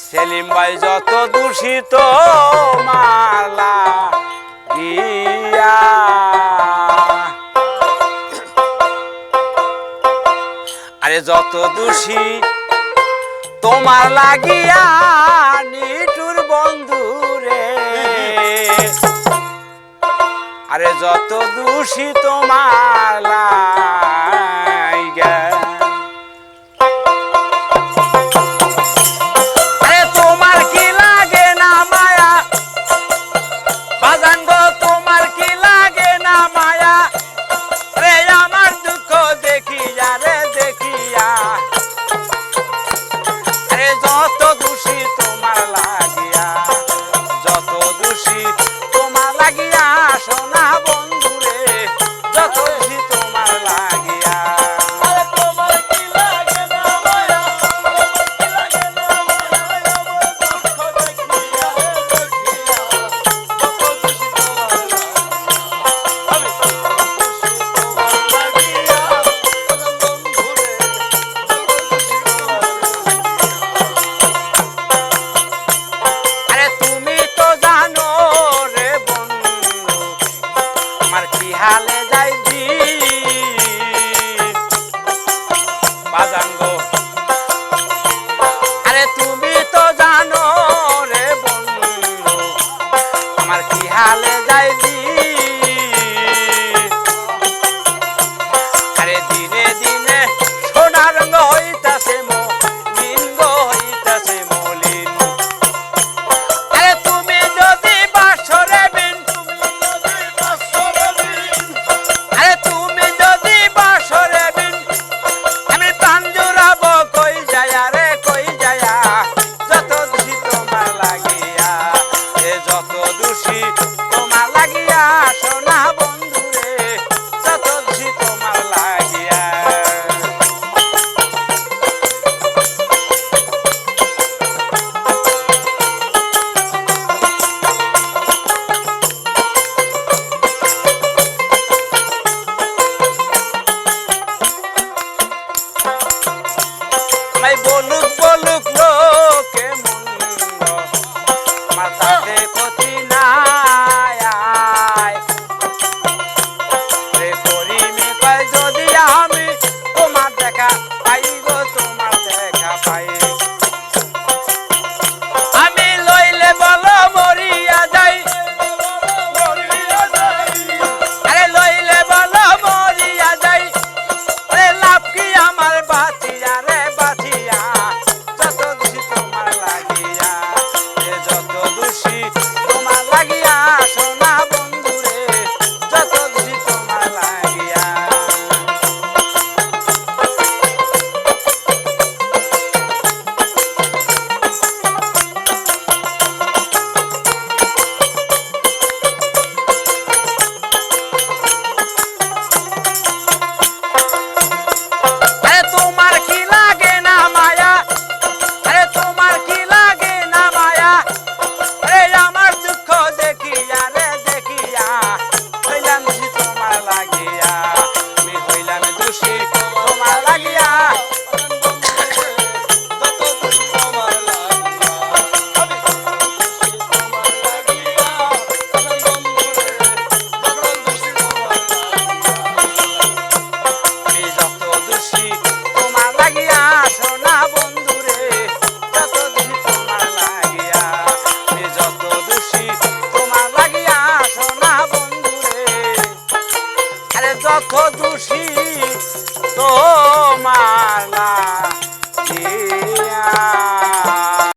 সেলিম ভাই যত দূষিত মালা গিয়া আরে যত দোষী তোমার লাগিয়া নিটুর বন্ধু রে। আরে যত দূষি তোমার Thank you. যত দোষী তোমার না।